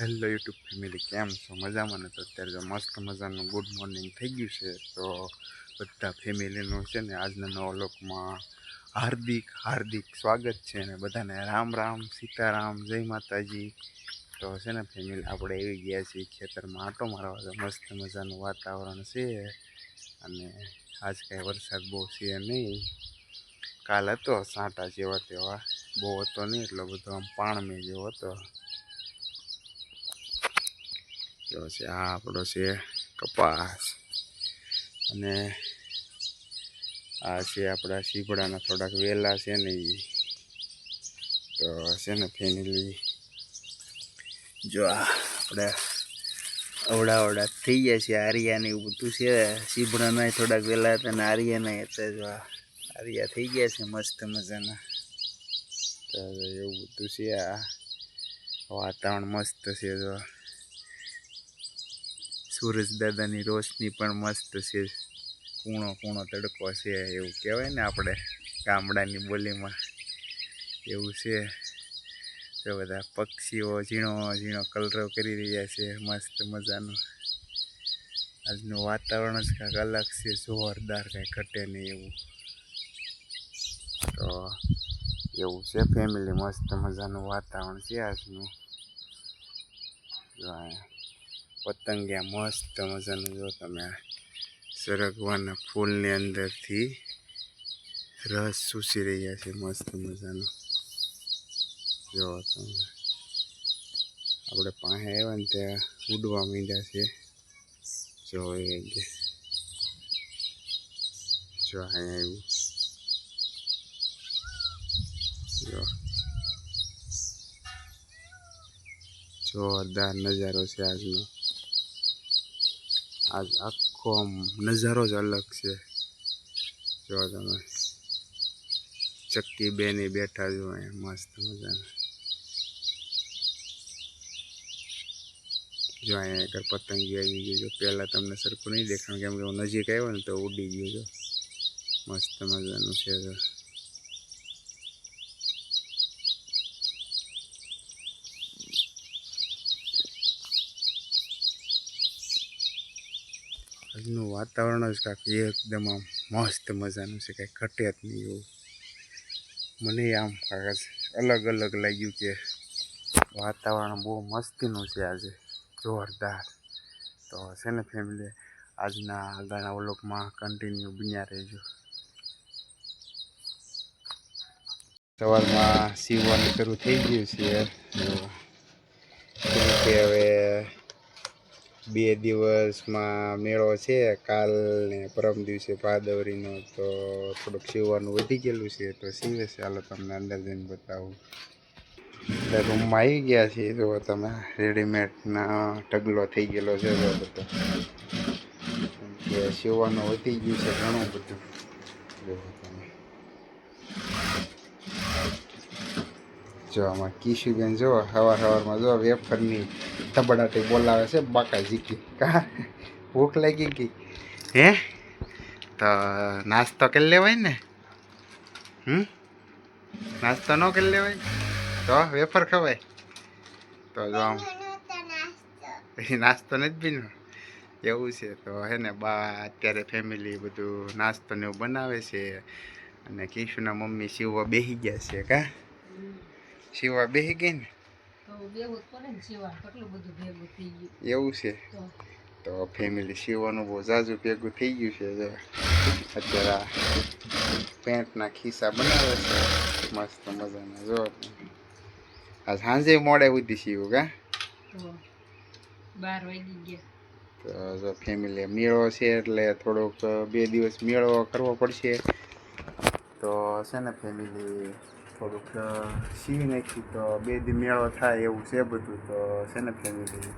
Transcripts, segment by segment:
Hello YouTube family કેમ છો? મજામાં ને? તો અત્યારે જો મસ્ત મજાનું ગુડ મોર્નિંગ થઈ ગયું છે, તો બધા ફેમિલીનું છે ને આજના નવા લોકમાં હાર્દિક હાર્દિક સ્વાગત છે અને બધાને. રામ રામ, સીતારામ, જય માતાજી. તો છે ને ફેમિલી આપણે આવી ગયા છીએ ખેતરમાં. આંટો મારવા તો મસ્ત મજાનું વાતાવરણ છે અને આજ કાંઈ વરસાદ બહુ છે નહીં. કાલ હતો સાંટા જેવા તેવા. બહુ હતો નહીં, એટલો બધો આમ પાણમે જેવો હતો. જો છે આ આપણો છે કપાસ. અને આ છે આપણા શીપડાના થોડાક વેલા છે ને એ તો છે ને ફેમિલી જો આપણે અવડા અવડા થઈ ગયા છે આર્યાને એવું બધું છે. સીપડાના થોડાક વેલા હતા ને આરિયાના હતા જો આરિયા થઈ ગયા છે મસ્ત મજાના. તો એવું બધું છે આ વાતાવરણ મસ્ત છે જો સૂરજ દાદાની રોશની પણ મસ્ત છે. કૂણો કૂણો તડકો છે એવું કહેવાય ને આપણે ગામડાની બોલીમાં. એવું છે. તો બધા પક્ષીઓ ઝીણો ઝીણો કલરવ કરી રહ્યા છે. મસ્ત મજાનું. આજનું વાતાવરણ જ કાંઈક અલગ છે. જોરદાર કાંઈ ઘટે નહીં એવું. તો એવું છે ફેમિલી મસ્ત મજાનું વાતાવરણ છે આજનું. પતંગિયા મસ્ત મજાનું જો તમે સરગવાના ફૂલની અંદરથી રસ સૂસી રહ્યા છે, મસ્ત મજાનું. જો તમે આપણે પાસે આવ્યા ને ત્યાં ઉડવા માંડ્યા છે. જો એ જો અહીંયા આવ્યું. જો. જોરદાર નજારો છે આજનો. આજ આખો આમ નજારો જ અલગ છે જો તમે ચક્કી બેની બેઠા જો મસ્ત મજાના જો અહીંયા એક પતંગી આવી ગઈ જો પહેલાં તમને સરખું નહીં દેખાણ કેમ કે હું નજીક આવ્યો ને તો ઉડી ગયો જો મસ્ત મજાનું છે આજનું વાતાવરણ જ કાંઈક એકદમ આમ મસ્ત મજાનું છે, કાંઈ ઘટે જ નહીં એવું. મને આમ કાંઈક અલગ અલગ લાગ્યું કે વાતાવરણ બહુ મસ્તીનું છે આજે. જોરદાર. તો છે ને ફેમિલી આજના આગળના વ્લોગમાં કન્ટિન્યુ બન્યા રહેજો. સવારમાં સીવવાનું શરૂ થઈ ગયું છે. કે હવે બે દિવસમાં મેળો છે. કાલ ને પરમ દિવસે ભાદવરીનો તો થોડુંક સીવવાનું વધી ગયેલું છે. તો સીવે છે. હાલો તમને અંદર જઈને બતાવું. એટલે રૂમમાં આવી ગયા છીએ જો તમે રેડીમેડના ઢગલો થઈ ગયેલો છે. જો બધો. કે સીવવાનું વધી ગયું છે ઘણું બધું. જો તમે. જો આમાં કિશુબેન જો સવાર સવારમાં જો વેફરની તબડાટી બોલાવે છે બાકા જીકી કા? ભૂખ લાગી ગઈ. હે? તો નાસ્તો કરી લેવાય ને? હમ? નાસ્તો ન કરી લેવાય? તો વેફર ખવાય. તો જો આમ નાસ્તો નથી બીનો એવું છે, તો હે ને બા અત્યારે ફેમિલી બધું નાસ્તો ને એવું બનાવે છે. અને કિશુના મમ્મી શિવવા બેસી ગયા છે, કા? શિવા બેસી ગઈ ને? એવું છે? તો? ફેમિલી સીવવાનું બહુ ઝાઝું ભેગું થઈ ગયું છે અત્યારે પેન્ટના ખિસ્સા બનાવે છે. મસ્ત મજાના જો. આ સાંજે મોડે સુધી સીવું કા? તો બાર વાગી ગયા. તો જો ફેમિલી મેળો છે એટલે થોડોક બે દિવસ મેળો કરવો પડશે. તો છે ને ફેમિલી થોડુંક સીવી નાખી તો બે દી મેળો થાય એવું છે બધું, તો છે ને ફેમિલી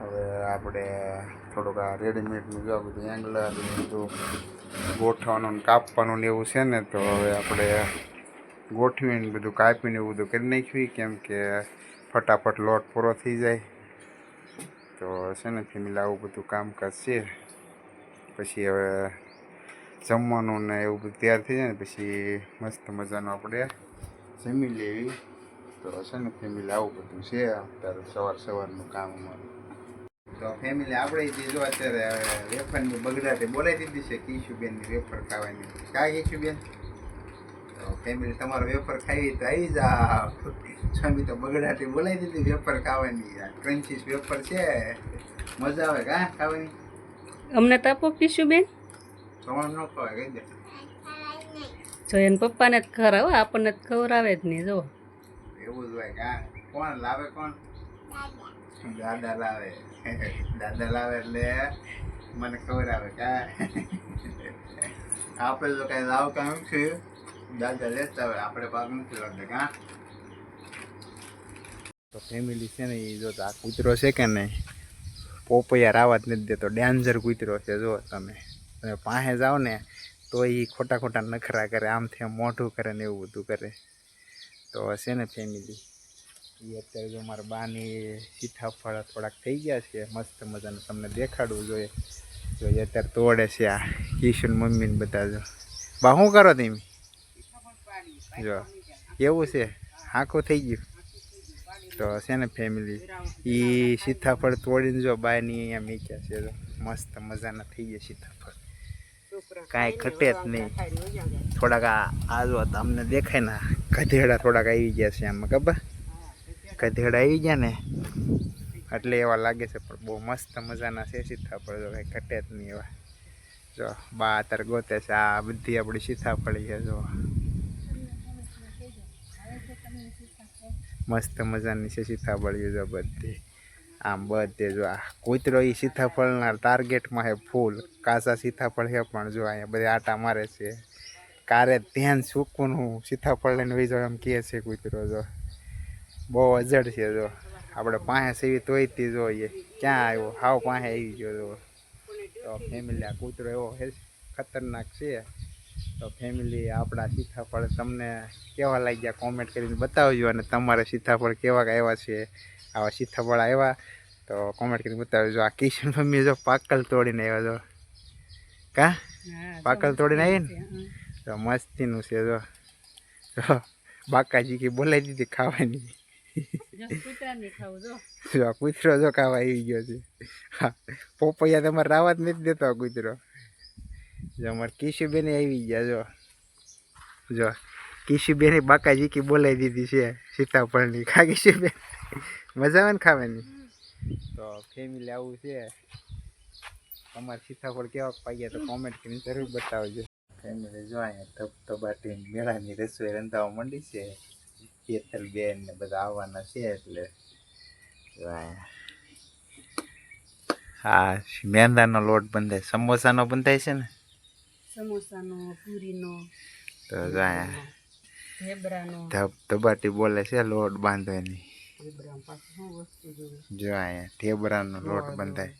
હવે આપણે થોડુંક આ રેડીમેડનું જો બધું એંગલર બધું ગોઠવાનું કાપવાનું ને એવું છે ને, તો હવે આપણે ગોઠવીને બધું કાપીને એવું બધું કરી નાખ્યું, કેમ કે ફટાફટ લોટ પૂરો થઈ જાય. તો છે ને ફેમિલી આવું બધું કામકાજ છે. પછી હવે જમવાનું ને એવું બધું તૈયાર થઈ જાય ને, પછી મસ્ત મજાનું આપણે જમી લેવી તો છે ને ફેમિલી આવું બધું છે અત્યારે સવાર સવારનું કામ અમારું. તો ફેમિલી આપણે જે જો અત્યારે વેફરની બગડાટી બોલાવી દીધી છે કીશુબેનની વેફર ખાવાની. કા કીશુબેન? તો ફેમિલી તમારો વેફર ખાવી તો આવી જાઓ સ્વામી તો બગડાટી બોલાવી દીધી વેફર ખાવાની. ક્રન્ચીસ વેફર છે. મજા આવે કા ખાવાની? અમને તાપો કીશુબેન. બેન તમારે ન ખવાય કહી દે. જો એને પપ્પાને જ ખરાવે આપણને જ ખવડાવે જ નહીં જો એવું જ હોય કા કોણ લાવે કોણ? દાદા લાવે. દાદા લાવે એટલે મને ખબર આવે કા આપણે તો કઈ લાવ કામ છે. દાદા લેતા હોય, આપણે ભાગ નથી લાગતા કા તો ફેમિલી છે ને એ જો તો આ કૂતરો છે કે નહીં? પોપૈયા રાવા નથી દેતો ડેન્જર કૂતરો છે જો તમે. તમે પાસે જાઓ ને તો એ ખોટા ખોટા નખરા કરે, આમથી આમ મોઢું કરે ને એવું બધું કરે. તો છે ને ફેમિલી એ અત્યારે જો મારા બાની સીતાફળ થોડાક થઈ ગયા છે, મસ્ત મજાનું. તમને દેખાડવું જોઈએ. જો એ અત્યારે તોડે છે આ. કિશન મમ્મીને બધા જો. બા, શું કરો તમે? જો. એવું છે? આખું થઈ ગયું? તો છે ને ફેમિલી એ સીતાફળ તોડીને જો બાયની અહીંયા મીક્યા છે. મસ્ત મજાના થઈ ગયા સીતાફળ. કાંઈ ઘટે જ નહીં. થોડાક આ જો તમને દેખાય ને, ગધેડા થોડાક આવી ગયા છે આમાં, ખબર? ગધેડા આવી ગયા ને, એટલે એવા લાગે છે, પણ બહુ મસ્ત મજાના છે સીતાફળ, જો કાંઈ ઘટે જ નહીં એવા. જો, બા અત્યારે ગોતે છે, આ બધી આપણી સીતાફળી છે, જો. મસ્ત મજાની છે સીતાફળી, જો બધી. આમ બધે જો આ કૂતરો એ સીતાફળના ટાર્ગેટમાં હે ફૂલ. કાચા સીતાફળ છે પણ જો અહીંયા બધે આટા મારે છે. કારે ધ્યાન સૂકવાનું સીતાફળ લઈને વહી જાવ એમ કહે છે કૂતરો જો. બહુ અજડ છે જો. આપણે પાસે સેવી તોય તે જોઈએ ક્યાં આવ્યો? હાવ પાસે આવી ગયો જો. તો ફેમિલી આ કૂતરો એવો હે ખતરનાક છે. તો ફેમિલી આપણા સીતાફળ તમને કેવા લાગ્યા? કોમેન્ટ કરીને બતાવજો અને તમારે સીતાફળ કેવા આવ્યા છે? આવા સીતાફળ આવ્યા તો કોમેન્ટ કરીને બતાવજો. આ કિશન મમ્મી જો પાકલ તોડીને આવ્યા જો. કા? પાકલ તોડીને આવી ને? તો મસ્તીનું છે જો. જો બાકાજી કે બોલાવી દીધી ખાવાની. જો કૂતરો જો ખાવા આવી ગયો છે. પોપૈયા તમારે રાવા જ નથી દેતો આ કૂતરો. જો અમારે કિશુબેન આવી ગયા જો. જો કિશુબેન બાકાજી કે બોલાવી દીધી છે સીતાફળની. ખા કિશુબેન? મજા આવે ને ખાવાની? તો ફેમિલી આવું છે. તમારે સીતાફળ કેવા પાગ્યા તો કોમેન્ટ કરીને જરૂર બતાવજો. ફેમિલી જો અહીંયા ધબધબાટી મેળાની રસોઈ રંધાવા માંડી છે. કેતલ બેન ને બધા આવવાના છે એટલે હા મેંદાનો લોટ બંધાય સમોસાનો બંધાય છે ને? સમોસાનો પૂરીનો તો ધબ ધબાટી બોલે છે લોટ બાંધવાની. જો અહીંયા ઢેબરાનો લોટ બંધાય.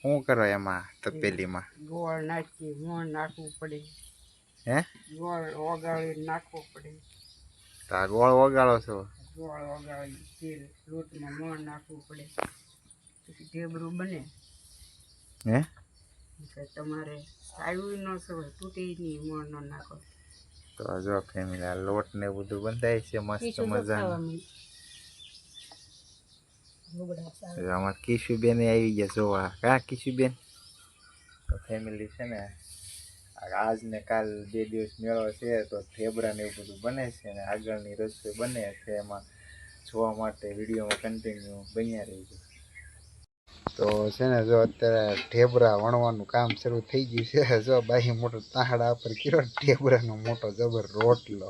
શું કરો એમાં તપેલીમાં? ગોળ નાખી મોણ નાખવું પડે. હે? ગોળ ઓગાળી નાખવો પડે. તો આ ગોળ વગાડો છો? ગોળ ઓગાળી તેલ લોટમાં મોણ નાખવું પડે. પછી ઢેબરું બને. હે? તમારે આવ્યું ન સવાય તૂટે નહીં મોણ ન નાખો. તો જો ફેમિલી આ લોટ ને બધું બંધાય છે મસ્ત મજાનું. અમારે કિશુબેન આવી ગયા જોવા કા કિશુબેન તો ફેમિલી છે ને આજ ને કાલ બે દિવસ મેળો છે તો ઠેબરા ને એવું બધું બને છે ને આગળની રસોઈ બને છે એમાં જોવા માટે વિડીયોમાં કન્ટિન્યુ બન્યા રહીજો તો છે ને જો અત્યારે ઢેબરા વણવાનું કામ શરૂ થઈ ગયું છે. જો બાહી મોટો તાહડા પર કેવો ઢેબરાનો મોટો જબર રોટલો.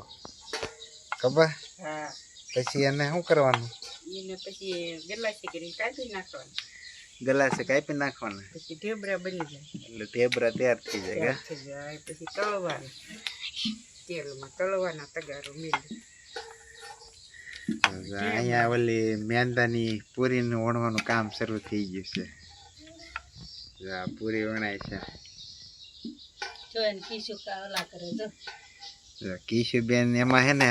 ખબર? પછી એને શું કરવાનું? એને પછી ગલાસી કરીને કાઢી નાખવાનું. ગલાસે કાપી નાખવાના? પછી ઢેબરા બની જાય. એટલે ઢેબરા તૈયાર થઈ જાય થઈ જાય. પછી તળવાનું. તેલમાં તળવાના તગારો કે અહીંયા ઓલી મેંદાની પૂરીનું વણવાનું કામ શરૂ થઈ ગયું છે. જો આ પૂરી વણાય છે. જો એને કીશું કાવલા કરે જો. જો કિશુબેન એમાં હે ને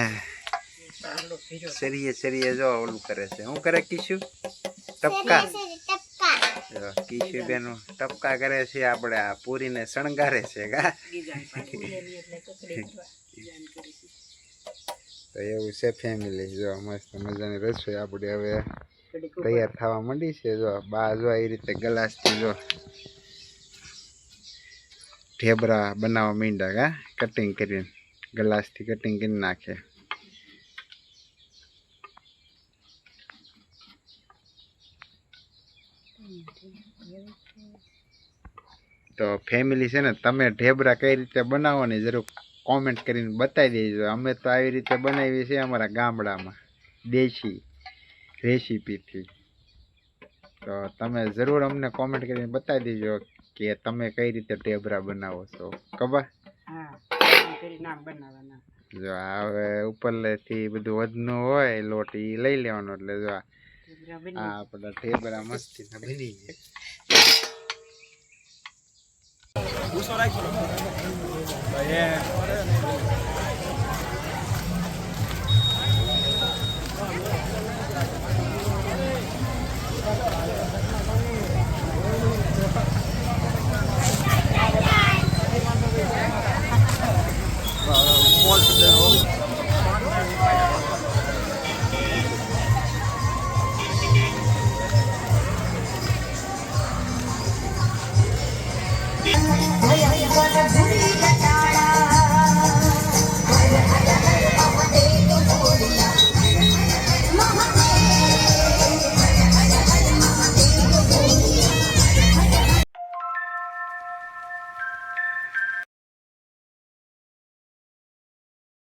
સરીએ સરીએ જો ઓલું કરે છે શું કરે કિશુ ટપકા કિશુબેન ટપકા કરે છે આપણે આ પૂરીને શણગારે છે કા તો એવું છે ફેમિલી જો મસ્ત મજાની રસોઈ આપણે હવે તૈયાર થવા માંડી છે જો બા જો એ રીતે ગ્લાસથી જો ઢેબરા બનાવવા માંડ્યા કા કટિંગ કરીને ગ્લાસથી કટિંગ કરી નાખે તો ફેમિલી છે ને તમે ઢેબરા કઈ રીતે બનાવો ને જરૂર કોમેન્ટ કરીને બતાવી દેજો. અમે તો આવી રીતે બનાવીએ છીએ અમારા ગામડામાં દેશી રેસીપીથી. તો તમે જરૂર અમને કોમેન્ટ કરીને બતાવી દેજો કે તમે કઈ રીતે ઢેબરા બનાવો છો. ખબર? બનાવવાના. જો હવે ઉપરથી બધું વધનું હોય લોટ એ લઈ લેવાનો એટલે જો આ આપણા ઢેબરા મસ્તી બની ગયા. dream.